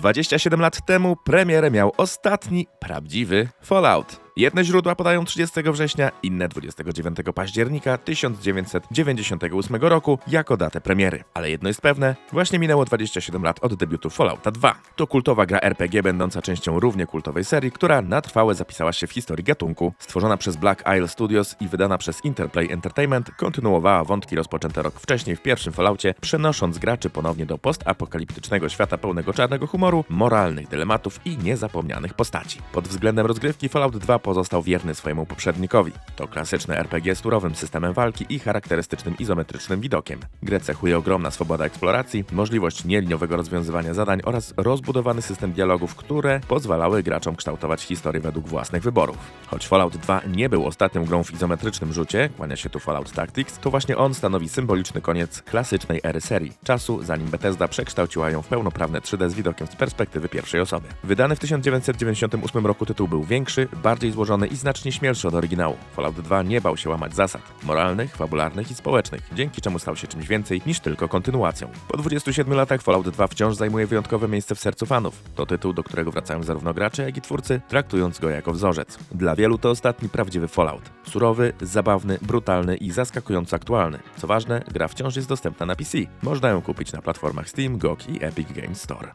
27 lat temu premierę miał ostatni prawdziwy Fallout. Jedne źródła podają 30 września, inne 29 października 1998 roku jako datę premiery. Ale jedno jest pewne, właśnie minęło 27 lat od debiutu Fallouta 2. To kultowa gra RPG będąca częścią równie kultowej serii, która na trwałe zapisała się w historii gatunku. Stworzona przez Black Isle Studios i wydana przez Interplay Entertainment, kontynuowała wątki rozpoczęte rok wcześniej w pierwszym Falloutie, przenosząc graczy ponownie do postapokaliptycznego świata pełnego czarnego humoru, moralnych dylematów i niezapomnianych postaci. Pod względem rozgrywki Fallout 2 pozostał wierny swojemu poprzednikowi. To klasyczne RPG z turowym systemem walki i charakterystycznym izometrycznym widokiem. Grę cechuje ogromna swoboda eksploracji, możliwość nieliniowego rozwiązywania zadań oraz rozbudowany system dialogów, które pozwalały graczom kształtować historię według własnych wyborów. Choć Fallout 2 nie był ostatnią grą w izometrycznym rzucie, kłania się tu Fallout Tactics, to właśnie on stanowi symboliczny koniec klasycznej ery serii, czasu zanim Bethesda przekształciła ją w pełnoprawne 3D z widokiem z perspektywy pierwszej osoby. Wydany w 1998 roku tytuł był większy, bardziej złożony i znacznie śmielszy od oryginału. Fallout 2 nie bał się łamać zasad moralnych, fabularnych i społecznych, dzięki czemu stał się czymś więcej niż tylko kontynuacją. Po 27 latach Fallout 2 wciąż zajmuje wyjątkowe miejsce w sercu fanów. To tytuł, do którego wracają zarówno gracze, jak i twórcy, traktując go jako wzorzec. Dla wielu to ostatni prawdziwy Fallout. Surowy, zabawny, brutalny i zaskakująco aktualny. Co ważne, gra wciąż jest dostępna na PC. Można ją kupić na platformach Steam, GOG i Epic Games Store.